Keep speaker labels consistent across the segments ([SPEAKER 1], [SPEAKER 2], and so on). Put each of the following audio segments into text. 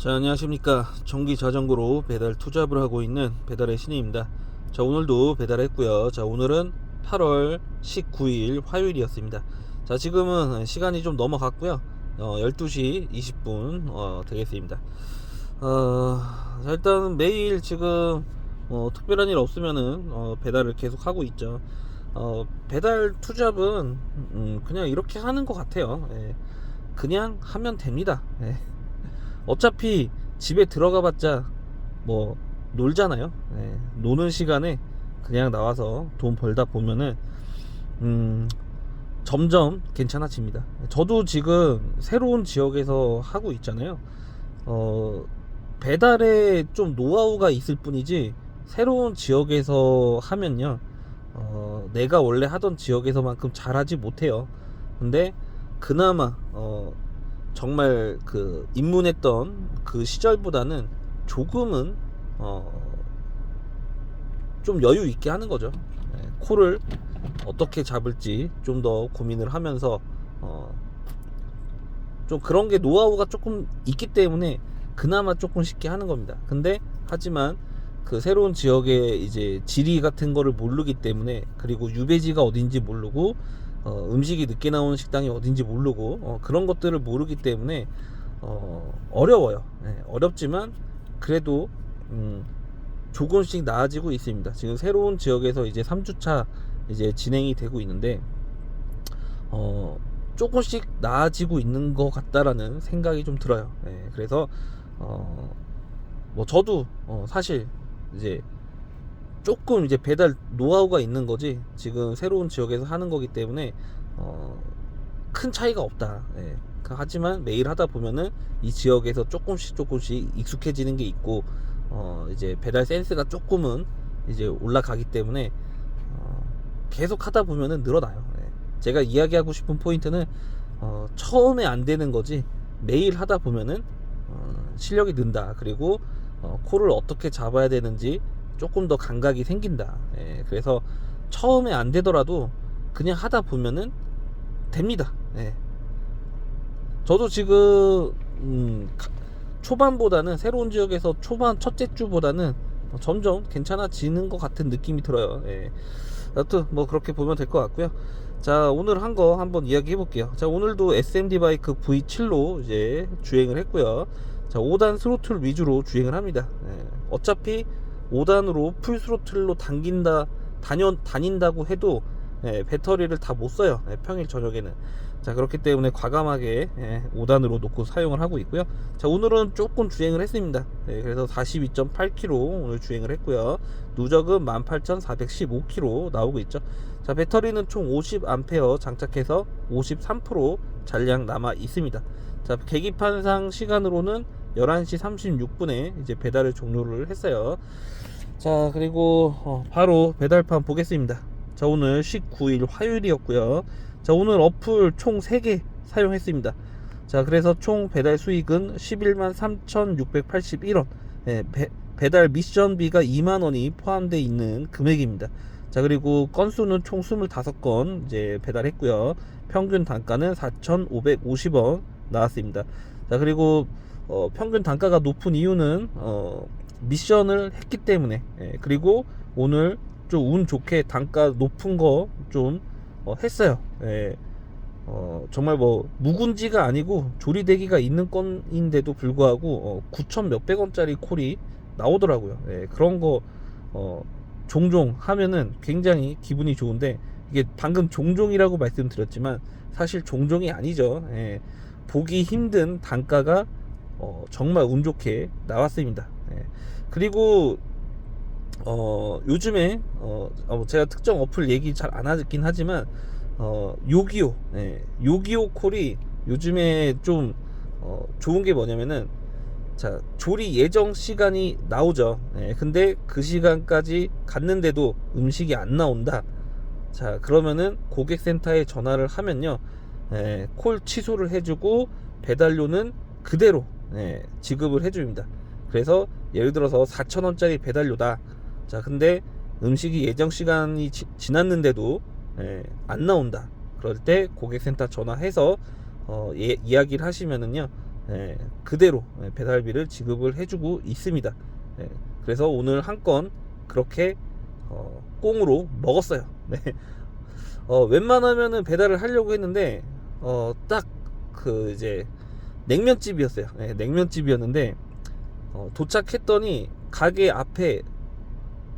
[SPEAKER 1] 자 안녕하십니까. 전기 자전거로 배달 투잡을 하고 있는 배달의 신입니다. 자 오늘도 배달했고요. 자 오늘은 8월 19일 화요일이었습니다. 자 지금은 시간이 좀 넘어갔고요. 어, 12시 20분 어, 되겠습니다. 어, 자, 일단 매일 지금 어, 특별한 일 없으면은 어, 배달을 계속 하고 있죠. 어, 배달 투잡은 음, 그냥 이렇게 하는 것 같아요. 예. 그냥 하면 됩니다. 예. 어차피 집에 들어가 봤자 뭐 놀잖아요. 예, 노는 시간에 그냥 나와서 돈 벌다 보면은 음 점점 괜찮아집니다. 저도 지금 새로운 지역에서 하고 있잖아요. 어 배달에 좀 노하우가 있을 뿐이지 새로운 지역에서 하면요. 어 내가 원래 하던 지역에서만큼 잘하지 못해요. 근데 그나마 어 정말 그 입문했던 그 시절보다는 조금은 어 좀 여유 있게 하는 거죠. 예, 코를 어떻게 잡을지 좀 더 고민을 하면서 어 좀 그런 게 노하우가 조금 있기 때문에 그나마 조금 쉽게 하는 겁니다. 근데 하지만 그 새로운 지역의 이제 지리 같은 거를 모르기 때문에 그리고 유배지가 어딘지 모르고 어, 음식이 늦게 나오는 식당이 어딘지 모르고 어, 그런 것들을 모르기 때문에 어, 어려워요. 네, 어렵지만 그래도 음, 조금씩 나아지고 있습니다. 지금 새로운 지역에서 이제 3주차 이제 진행이 되고 있는데 어, 조금씩 나아지고 있는 것 같다라는 생각이 좀 들어요. 네, 그래서 어, 뭐 저도 어, 사실 이제 조금 이제 배달 노하우가 있는 거지 지금 새로운 지역에서 하는 거기 때문에 어, 큰 차이가 없다. 예. 그 하지만 매일 하다 보면은 이 지역에서 조금씩 조금씩 익숙해지는 게 있고 어, 이제 배달 센스가 조금은 이제 올라가기 때문에 어, 계속 하다 보면은 늘어나요. 예. 제가 이야기하고 싶은 포인트는 어, 처음에 안 되는 거지 매일 하다 보면은 어, 실력이 는다. 그리고 어, 코를 어떻게 잡아야 되는지 조금 더 감각이 생긴다. 예, 그래서 처음에 안 되더라도 그냥 하다 보면은 됩니다. 예. 저도 지금 음, 가- 초반보다는 새로운 지역에서 초반 첫째 주보다는 점점 괜찮아지는 것 같은 느낌이 들어요. 예. 여튼 뭐 그렇게 보면 될 것 같고요. 자 오늘 한 거 한번 이야기 해 볼게요. 자 오늘도 SMD 바이크 V7로 이제 주행을 했고요. 자 5단 스로틀 위주로 주행을 합니다. 예. 어차피 5단으로 풀 스로틀로 당긴다 다녀, 다닌다고 해도 예, 배터리를 다 못 써요. 예, 평일 저녁에는. 자 그렇기 때문에 과감하게 예, 5단으로 놓고 사용을 하고 있고요. 자 오늘은 조금 주행을 했습니다. 예, 그래서 42.8km 오늘 주행을 했고요. 누적은 18,415km 나오고 있죠. 자 배터리는 총 50A 장착해서 53% 잔량 남아 있습니다. 자 계기판상 시간으로는 11시 36분에 이제 배달을 종료를 했어요. 자, 그리고 어, 바로 배달판 보겠습니다. 자, 오늘 19일 화요일이었고요. 자, 오늘 어플 총 3개 사용했습니다. 자, 그래서 총 배달 수익은 11만 3,681원. 예, 배, 배달 미션비가 2만 원이 포함되어 있는 금액입니다. 자, 그리고 건수는 총 25건 이제 배달했고요. 평균 단가는 4,550원 나왔습니다. 자, 그리고 어, 평균 단가가 높은 이유는 어, 미션을 했기 때문에 예, 그리고 오늘 좀 운 좋게 단가 높은 거 좀 어, 했어요. 예, 어, 정말 뭐 묵은지가 아니고 조리대기가 있는 건인데도 불구하고 어, 9천 몇백 원짜리 콜이 나오더라고요. 예, 그런 거 어, 종종 하면은 굉장히 기분이 좋은데 이게 방금 종종이라고 말씀드렸지만 사실 종종이 아니죠. 예, 보기 힘든 단가가 어, 정말 운 좋게 나왔습니다. 예. 그리고 어, 요즘에 어, 어, 제가 특정 어플 얘기 잘 안 하긴 하지만 어, 요기요, 예. 요기요 콜이 요즘에 좀 어, 좋은 게 뭐냐면은 자 조리 예정 시간이 나오죠. 예. 근데 그 시간까지 갔는데도 음식이 안 나온다. 자 그러면은 고객센터에 전화를 하면요, 예, 콜 취소를 해주고 배달료는 그대로 예, 지급을 해줍니다. 그래서 예를 들어서 4,000원짜리 배달료다. 자, 근데 음식이 예정 시간이 지, 지났는데도 예, 안 나온다. 그럴 때 고객센터 전화해서 어, 예, 이야기를 하시면은요, 예, 그대로 예, 배달비를 지급을 해주고 있습니다. 예, 그래서 오늘 한 건 그렇게 어, 꽁으로 먹었어요. 네. 어, 웬만하면은 배달을 하려고 했는데 어, 딱 그 이제 냉면집이었어요. 네, 냉면집이었는데 어, 도착했더니 가게 앞에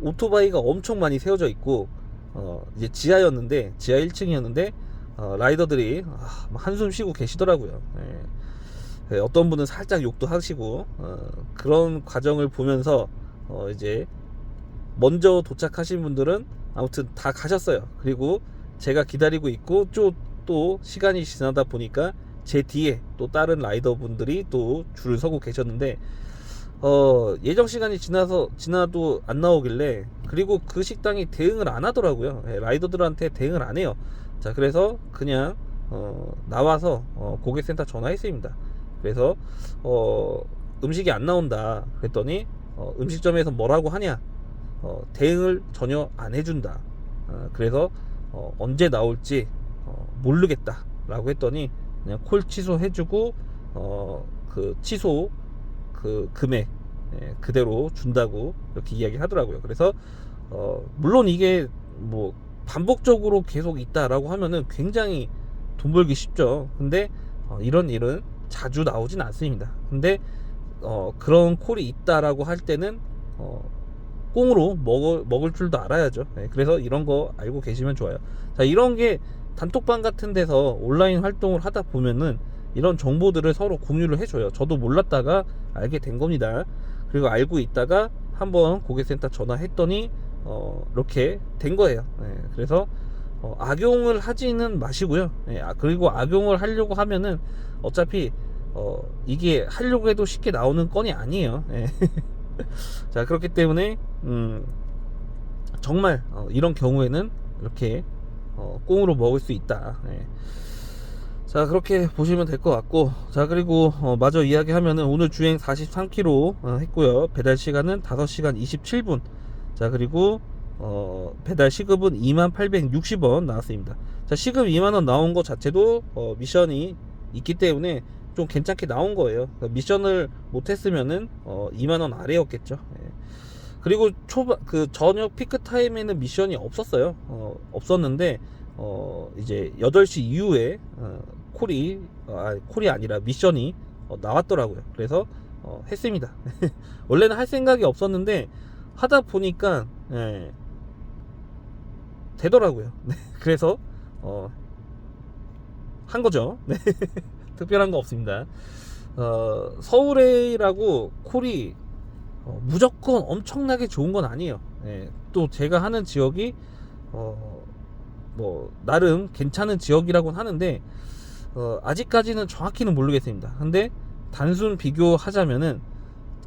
[SPEAKER 1] 오토바이가 엄청 많이 세워져 있고 어, 이제 지하였는데 지하 1층이었는데 어, 라이더들이 아, 막 한숨 쉬고 계시더라고요. 예. 예, 어떤 분은 살짝 욕도 하시고 어, 그런 과정을 보면서 어, 이제 먼저 도착하신 분들은 아무튼 다 가셨어요. 그리고 제가 기다리고 있고 또, 또 시간이 지나다 보니까 제 뒤에 또 다른 라이더 분들이 또 줄을 서고 계셨는데 어, 예정 시간이 지나서 지나도 안 나오길래 그리고 그 식당이 대응을 안 하더라고요. 예, 라이더들한테 대응을 안 해요. 자, 그래서 그냥 어, 나와서 어, 고객센터 전화했습니다. 그래서 어, 음식이 안 나온다. 그랬더니 어, 음식점에서 뭐라고 하냐? 어, 대응을 전혀 안 해준다. 어, 그래서 어, 언제 나올지 어, 모르겠다라고 했더니 그냥 콜 취소해주고 어, 그 취소 그 금액 예, 그대로 준다고 이렇게 이야기하더라고요. 그래서 어, 물론 이게 뭐 반복적으로 계속 있다라고 하면은 굉장히 돈 벌기 쉽죠. 근데 어, 이런 일은 자주 나오진 않습니다. 근데 어, 그런 콜이 있다라고 할 때는 어, 꽁으로 먹을, 먹을 줄도 알아야죠. 네, 그래서 이런 거 알고 계시면 좋아요. 자, 이런 게 단톡방 같은 데서 온라인 활동을 하다 보면은 이런 정보들을 서로 공유를 해줘요. 저도 몰랐다가 알게 된 겁니다. 그리고 알고 있다가 한번 고객센터 전화했더니 어, 이렇게 된 거예요. 네, 그래서 어, 악용을 하지는 마시고요. 예, 아, 그리고 악용을 하려고 하면은 어차피 어, 이게 하려고 해도 쉽게 나오는 건이 아니에요. 예. 자 그렇기 때문에 음, 정말 어, 이런 경우에는 이렇게 어, 꽁으로 먹을 수 있다. 예. 자 그렇게 보시면 될 것 같고 자 그리고 어, 마저 이야기하면은 오늘 주행 43km 어, 했고요. 배달 시간은 5시간 27분. 자 그리고 어, 배달 시급은 2860원 나왔습니다. 자 시급 2만원 나온 것 자체도 어, 미션이 있기 때문에 좀 괜찮게 나온 거예요. 그러니까 미션을 못했으면은 어, 2만원 아래였겠죠. 예. 그리고 초반 그 저녁 피크 타임에는 미션이 없었어요. 어, 없었는데 어, 이제 8시 이후에 어, 콜이 아, 콜이 아니라 미션이 어, 나왔더라고요. 그래서 어, 했습니다. 원래는 할 생각이 없었는데 하다 보니까 예, 되더라고요. 네, 그래서 어, 한 거죠. 네. 특별한 거 없습니다. 어, 서울에라고 콜이 어, 무조건 엄청나게 좋은 건 아니에요. 예, 또 제가 하는 지역이 어, 뭐 나름 괜찮은 지역이라고는 하는데 어, 아직까지는 정확히는 모르겠습니다. 근데 단순 비교하자면은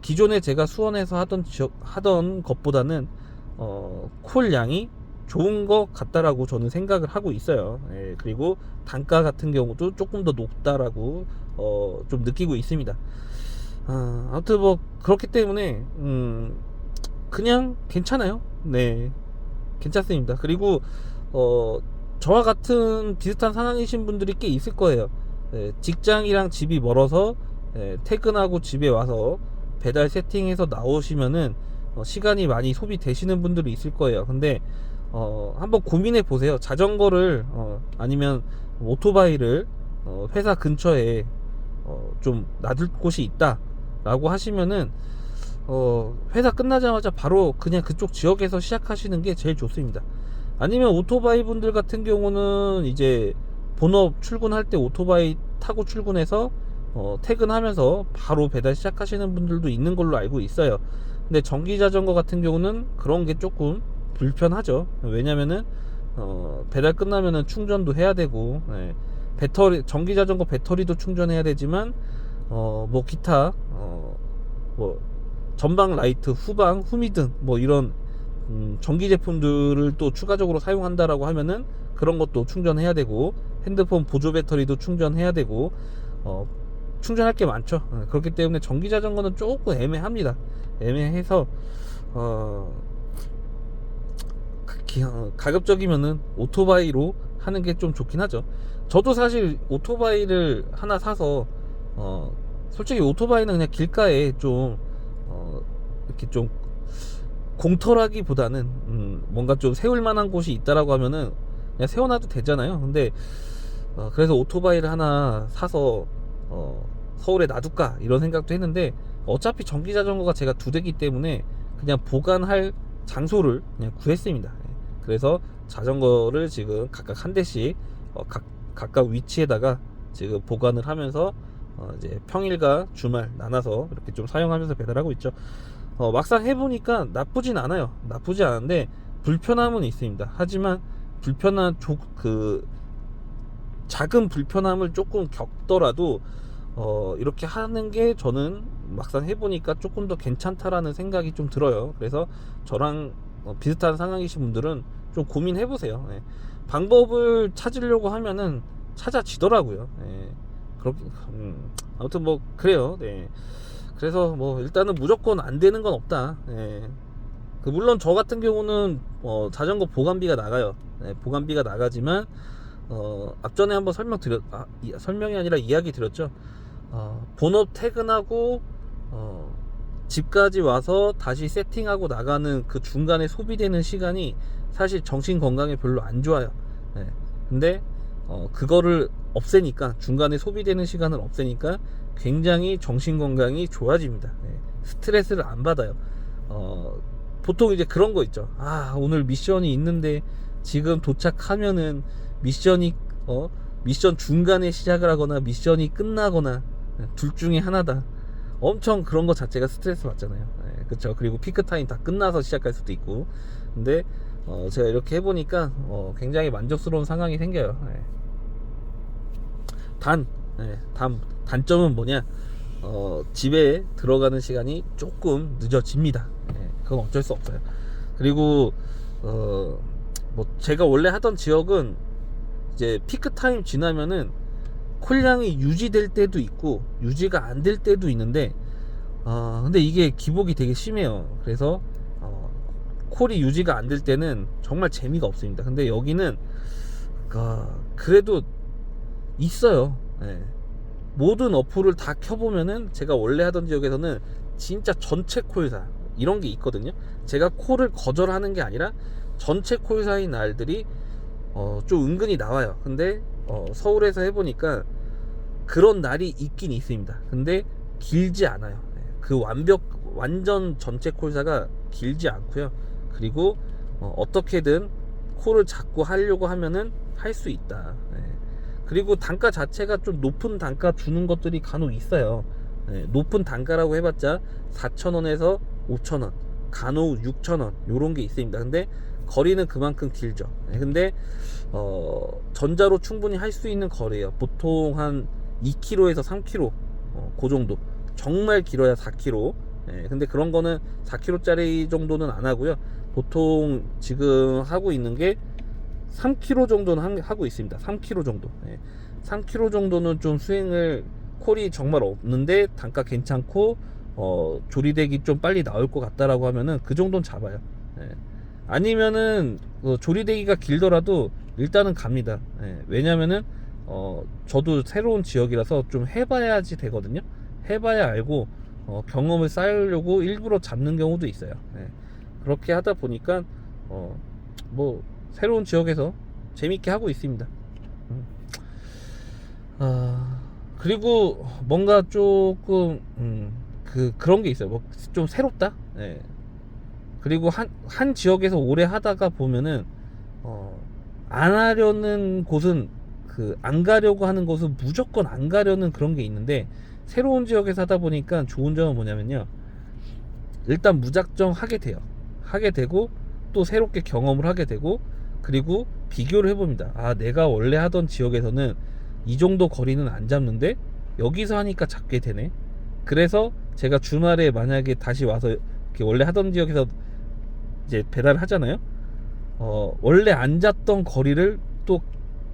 [SPEAKER 1] 기존에 제가 수원에서 하던 지역 하던 것보다는 어, 콜 양이 좋은 것 같다라고 저는 생각을 하고 있어요. 예, 그리고 단가 같은 경우도 조금 더 높다라고 어, 좀 느끼고 있습니다. 아, 아무튼 뭐 그렇기 때문에 음, 그냥 괜찮아요. 네, 괜찮습니다. 그리고 어, 저와 같은 비슷한 상황이신 분들이 꽤 있을 거예요. 예, 직장이랑 집이 멀어서 예, 퇴근하고 집에 와서 배달 세팅해서 나오시면은 어, 시간이 많이 소비되시는 분들이 있을 거예요. 근데 어, 한번 고민해 보세요. 자전거를 어, 아니면 오토바이를 어, 회사 근처에 어, 좀 놔둘 곳이 있다라고 하시면은 어, 회사 끝나자마자 바로 그냥 그쪽 지역에서 시작하시는 게 제일 좋습니다. 아니면 오토바이 분들 같은 경우는 이제 본업 출근할 때 오토바이 타고 출근해서 어, 퇴근하면서 바로 배달 시작하시는 분들도 있는 걸로 알고 있어요. 근데 전기 자전거 같은 경우는 그런 게 조금 불편하죠. 왜냐면은 어, 배달 끝나면은 충전도 해야 되고 예, 배터리 전기 자전거 배터리도 충전해야 되지만 어, 뭐 기타 어, 뭐 전방 라이트, 후방, 후미등 뭐 이런 음, 전기 제품들을 또 추가적으로 사용한다라고 하면은 그런 것도 충전해야 되고 핸드폰 보조 배터리도 충전해야 되고 어, 충전할 게 많죠. 어, 그렇기 때문에 전기 자전거는 조금 애매합니다. 애매해서 어, 기- 어, 가급적이면은 오토바이로 하는 게 좀 좋긴 하죠. 저도 사실 오토바이를 하나 사서 어, 솔직히 오토바이는 그냥 길가에 좀 어, 이렇게 좀 공털하기보다는 음, 뭔가 좀 세울 만한 곳이 있다라고 하면은 그냥 세워놔도 되잖아요. 근데 어, 그래서 오토바이를 하나 사서 어, 서울에 놔둘까 이런 생각도 했는데 어차피 전기 자전거가 제가 두 대기 때문에 그냥 보관할 장소를 그냥 구했습니다. 예. 그래서 자전거를 지금 각각 한 대씩 어, 각, 각각 위치에다가 지금 보관을 하면서 어, 이제 평일과 주말 나눠서 이렇게 좀 사용하면서 배달하고 있죠. 어, 막상 해보니까 나쁘진 않아요. 나쁘지 않은데 불편함은 있습니다. 하지만 불편한 조, 그 작은 불편함을 조금 겪더라도 어, 이렇게 하는 게 저는 막상 해보니까 조금 더 괜찮다라는 생각이 좀 들어요. 그래서 저랑 어, 비슷한 상황이신 분들은 좀 고민해 보세요. 예. 방법을 찾으려고 하면은 찾아지더라고요. 예. 그렇게 음, 아무튼 뭐 그래요. 네. 그래서 뭐 일단은 무조건 안 되는 건 없다. 예. 그 물론 저 같은 경우는 어, 자전거 보관비가 나가요. 예, 보관비가 나가지만 어, 앞전에 한번 설명 드렸 아, 이- 설명이 아니라 이야기 드렸죠. 어, 본업 퇴근하고 어, 집까지 와서 다시 세팅하고 나가는 그 중간에 소비되는 시간이 사실 정신 건강에 별로 안 좋아요. 예. 근데 어, 그거를 없애니까 중간에 소비되는 시간을 없애니까 굉장히 정신 건강이 좋아집니다. 예. 스트레스를 안 받아요. 어, 보통 이제 그런 거 있죠. 아 오늘 미션이 있는데 지금 도착하면은 미션이 어 미션 중간에 시작을 하거나 미션이 끝나거나 둘 중에 하나다. 엄청 그런 거 자체가 스트레스 받잖아요. 예, 그렇죠. 그리고 피크 타임 다 끝나서 시작할 수도 있고. 근데 어, 제가 이렇게 해보니까 어, 굉장히 만족스러운 상황이 생겨요. 예. 단, 예, 단 단점은 뭐냐? 어, 집에 들어가는 시간이 조금 늦어집니다. 예, 그건 어쩔 수 없어요. 그리고 어, 뭐 제가 원래 하던 지역은 이제 피크 타임 지나면은 콜량이 유지될 때도 있고 유지가 안 될 때도 있는데 어, 근데 이게 기복이 되게 심해요. 그래서 어, 콜이 유지가 안 될 때는 정말 재미가 없습니다. 근데 여기는 어, 그래도 있어요. 예. 모든 어플을 다 켜보면은 제가 원래 하던 지역에서는 진짜 전체 콜사 이런 게 있거든요. 제가 콜을 거절하는 게 아니라 전체 콜사인 날들이 어, 좀 은근히 나와요. 근데 어, 서울에서 해보니까 그런 날이 있긴 있습니다. 근데 길지 않아요. 네. 그 완벽 완전 전체 콜사가 길지 않고요. 그리고 어, 어떻게든 콜을 잡고 하려고 하면은 할 수 있다. 네. 그리고 단가 자체가 좀 높은 단가 주는 것들이 간혹 있어요. 네, 높은 단가라고 해봤자 4,000원에서 5,000원, 간혹 6,000원 요런 게 있습니다. 근데 거리는 그만큼 길죠. 네, 근데 어, 전자로 충분히 할 수 있는 거리예요. 보통 한 2km에서 3km 어, 그 정도. 정말 길어야 4km. 예, 근데 그런 거는 4km짜리 정도는 안 하고요. 보통 지금 하고 있는 게 3km 정도는 한- 하고 있습니다. 3km 정도. 예. 3km 정도는 좀 수행을 콜이 정말 없는데 단가 괜찮고 어, 조리대기 좀 빨리 나올 것 같다라고 하면은 그 정도는 잡아요. 예. 아니면은 어, 조리대기가 길더라도 일단은 갑니다. 예. 왜냐면은 어, 저도 새로운 지역이라서 좀 해봐야지 되거든요. 해봐야 알고 어, 경험을 쌓으려고 일부러 잡는 경우도 있어요. 예. 그렇게 하다 보니까 어, 뭐 새로운 지역에서 재밌게 하고 있습니다. 음. 아 그리고 뭔가 조금 음, 그 그런 게 있어요. 뭐 좀 새롭다. 예. 그리고 한 한 지역에서 오래 하다가 보면은 어, 안 하려는 곳은 그 안 가려고 하는 곳은 무조건 안 가려는 그런 게 있는데 새로운 지역에서 하다 보니까 좋은 점은 뭐냐면요. 일단 무작정 하게 돼요. 하게 되고 또 새롭게 경험을 하게 되고 그리고 비교를 해봅니다. 아, 내가 원래 하던 지역에서는 이 정도 거리는 안 잡는데 여기서 하니까 잡게 되네. 그래서 제가 주말에 만약에 다시 와서 이렇게 원래 하던 지역에서 이제 배달을 하잖아요. 어, 원래 안 잡던 거리를 또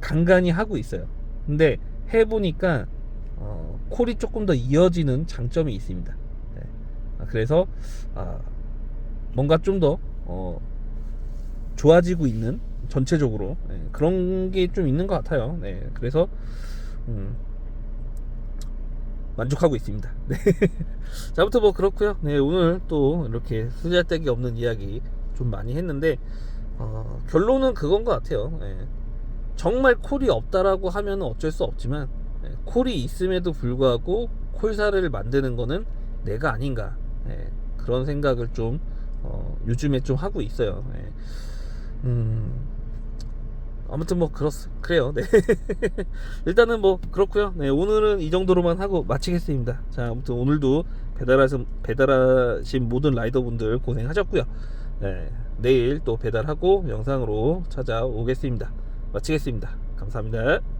[SPEAKER 1] 간간히 하고 있어요. 근데 해보니까 어, 콜이 조금 더 이어지는 장점이 있습니다. 네. 아, 그래서 아, 뭔가 좀더 어, 좋아지고 있는 전체적으로 네, 그런 게 좀 있는 것 같아요. 네, 그래서 음, 만족하고 있습니다. 네. 자, 아무튼 뭐 그렇고요. 네, 오늘 또 이렇게 쓰잘데기 없는 이야기 좀 많이 했는데 어, 결론은 그건 것 같아요. 예. 정말 콜이 없다라고 하면 어쩔 수 없지만 예, 콜이 있음에도 불구하고 콜사를 만드는 거는 내가 아닌가 예, 그런 생각을 좀 어, 요즘에 좀 하고 있어요. 예. 음, 아무튼 뭐 그렇 그래요. 네. 일단은 뭐 그렇고요. 네, 오늘은 이 정도로만 하고 마치겠습니다. 자, 아무튼 오늘도 배달하신 배달하신 모든 라이더분들 고생하셨고요. 네, 내일 또 배달하고 영상으로 찾아오겠습니다. 마치겠습니다. 감사합니다.